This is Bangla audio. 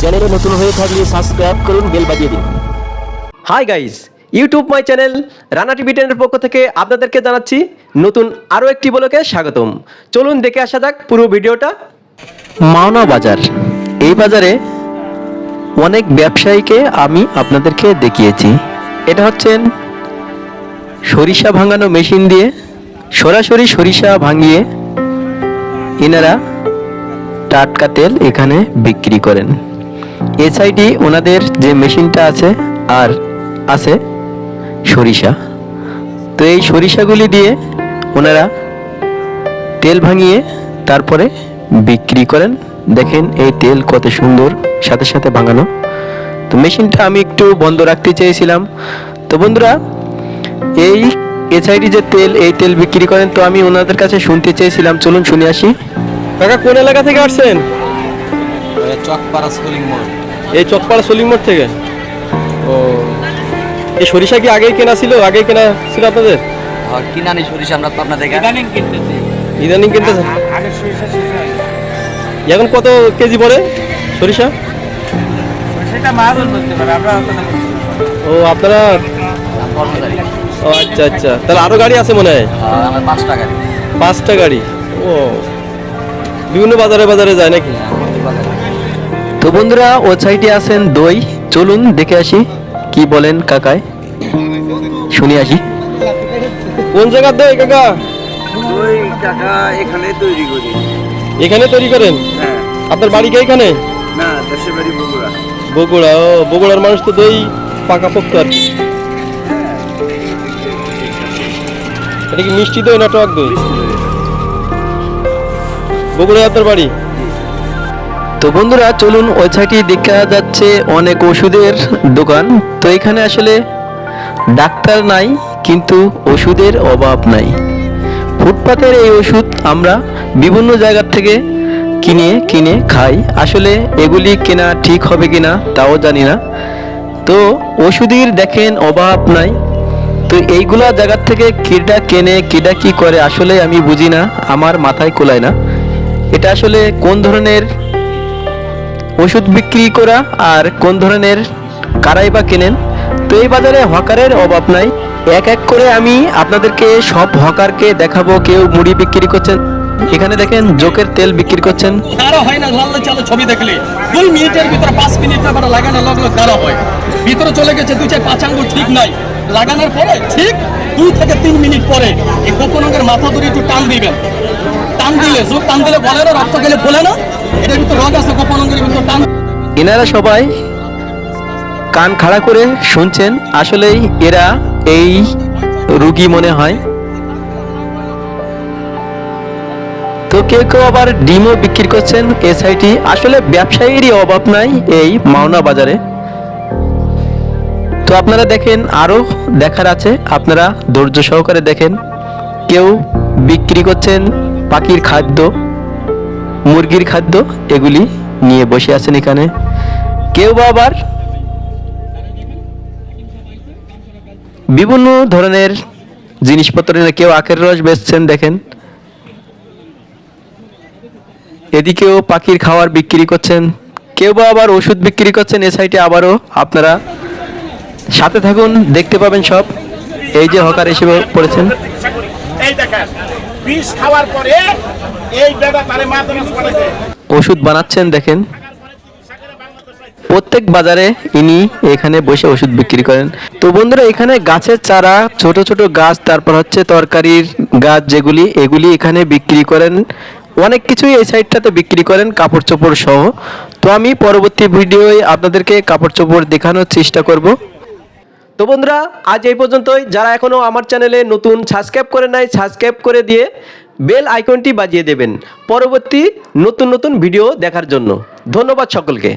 চ্যানেলে নতুন হয়ে থাকলে সাবস্ক্রাইব করুন বেল বাজিয়ে দিন। Hi guys YouTube my channel Rana TV টেনের পক্ষ থেকে আপনাদেরকে জানাচ্ছি নতুন আরও একটি বলকে স্বাগতম। চলুন দেখে আসা যাক পুরো ভিডিওটা। মাওনা বাজার। এই বাজারে অনেক ব্যবসায়ীকে আমি আপনাদেরকে দেখিয়েছি। এটা হচ্ছেন সরিষা ভাঙানো মেশিন দিয়ে সরাসরি সরিষা ভাঙিয়ে এনারা টাটকা তেল এখানে বিক্রি করেন। এসআইডি ওনাদের যে মেশিনটা আছে আর আছে সরিষা। তো এই সরিষাগুলি দিয়ে ওনারা তেল ভাঙিয়ে তারপরে বিক্রি করেন। দেখেন এই তেল কত সুন্দর, সাথে সাথে ভাঙানো। তো মেশিনটা আমি একটু বন্ধ রাখতে চেয়েছিলাম। তো বন্ধুরা, এই এসআইডি যে তেল এই তেল বিক্রি করেন তো আমি ওনাদের কাছে শুনতে চেয়েছিলাম। চলুন শুনে আসি। কাকা কোন এলাকা থেকে আসছেন? চকপাড়া স্কুলিং মোড়। এই চকপাড়া সলিং মোড় থেকে? ও। এই সরিষা কি আগেই কেনা ছিল? আগেই কেনা ছিল আপনাদের? কিনা নেই সরিষা আমরা তো আপনাদের ইদানিং কিনতেছি। ইদানিং কিনতেছে? সরিষা শেষ হয়ে গেছে। এখন কত কেজি পড়ে সরিষা? সেটা মাদক হতে পারে আমরা। ও আপনারা কর্মচারী। ও আচ্ছা আচ্ছা। তাহলে আরও গাড়ি আছে মনে হয়? আমার পাঁচ টাকা পাঁচটা গাড়ি। ও। বিভিন্ন বাজারে বাজারে যায় নাকি? তো বন্ধুরা ও সাইডে আছেন দই। চলুন দেখে আসি কি বলেন কাকায়। শুনে আসি। কোন জায়গার দই কাকা? ওই টাকা এখানে তৈরি করি। এখানে তৈরি করেন? হ্যাঁ। আপনার বাড়ি কি এখানে? না দেশের বাড়ি বগুড়া। বগুড়া ও বগুড়ার মানুষ তো দই পাকা পোক্ত আর কি। এটা কি মিষ্টি দই না টক দই? বগুড়ায় আপনার বাড়ি। তো বন্ধুরা চলুন ওই সাইডে দেখা যাচ্ছে অনেক ওষুধের দোকান। তো এখানে আসলে ডাক্তার নাই কিন্তু ওষুধের অভাব নাই। ফুটপাতের এই ওষুধ আমরা বিভিন্ন জায়গার থেকে কিনে কিনে খাই। আসলে এগুলি কেনা ঠিক হবে কিনা তাও জানি না। তো ওষুধের দেখেন অভাব নাই। তো এইগুলা জায়গার থেকে কিটা কেনে কিটা কি করে, আসলে আমি বুঝি না, আমার মাথায় কোলায় না। এটা আসলে কোন ধরনের ওষুধ বিক্রি করা আর কোন ধরনের কারাই বা কেনেন? তো এই বাজারে হকারের অভাব নাই। এক এক করে আমি আপনাদেরকে সব হকারকে দেখাবো, কেউ মুড়ি বিক্রি করছেন। এখানে দেখেন জোকের তেল বিক্রি করছেন। কারও হয় না, লাল চালো ছবি দেখলে। দুই মিনিটের ভিতরে পাঁচ মিনিট ব্যাপারে লাগানো লাগল কারও হয়। ভিতরে চলে গেছে দুই চার পাঁচ আঙ্গুল ঠিক নাই। লাগানোর পরে ঠিক দুই থেকে তিন মিনিট পরে এই গোপন অঙ্গের মাথা ধরে একটু টান দিবেন। টান দিলে, জোর টান দিলে বলে না, রক্ত গেলে বলে না, এটার ভিতরে রোগ আছে গোপন অঙ্গের টান। এনারা সবাই কান খাড়া করে শুনছেন, আসলেই এরা এই রুগী মনে হয়। তো কেউ কেউ আবার ডিমও বিক্রি করছেন, এসআইটি। আসলে ব্যবসায়ীরই অভাব নাই এই মাওনা বাজারে। আপনারা দেখেন, আরও দেখার আছে। আপনারা ধৈর্য সহকারে দেখেন। কেউ বিক্রি করছেন পাখির খাদ্য, মুরগির খাদ্য, এগুলি নিয়ে বসে আছেন এখানে। কেউ বা আবার বিভিন্ন ধরনের জিনিসপত্র নিয়ে কেউ আখের রস বেচছেন, দেখেন। এদিকেও পাখির খাবার বিক্রি করছেন। কেউ বা আবার ওষুধ বিক্রি করছেন, এ সাইডে আবারও আপনারা সাথে থাকুন দেখতে পাবেন সব। এই যে হকার হিসেবে পড়েছেন। ওষুধ বানাচ্ছেন দেখেন। প্রত্যেক বাজারে ইনি এখানে বসে ওষুধ বিক্রি করেন। তো বন্ধুরা এখানে গাছের চারা ছোট ছোট গাছ তারপর হচ্ছে তরকারির গাছ যেগুলি এগুলি এখানে বিক্রি করেন। অনেক কিছুই এই সাইডটাতে বিক্রি করেন কাপড় চোপড় সহ। তো আমি পরবর্তী ভিডিওয়ে আপনাদেরকে কাপড় চোপড় দেখানোর চেষ্টা করব। তো বন্ধুরা, আজ এই পর্যন্তই। যারা এখনও আমার চ্যানেলে নতুন সাবস্ক্রাইব করে নাই সাবস্ক্রাইব করে দিয়ে বেল আইকনটি বাজিয়ে দেবেন। পরবর্তী নতুন নতুন ভিডিও দেখার জন্য। ধন্যবাদ সকলকে।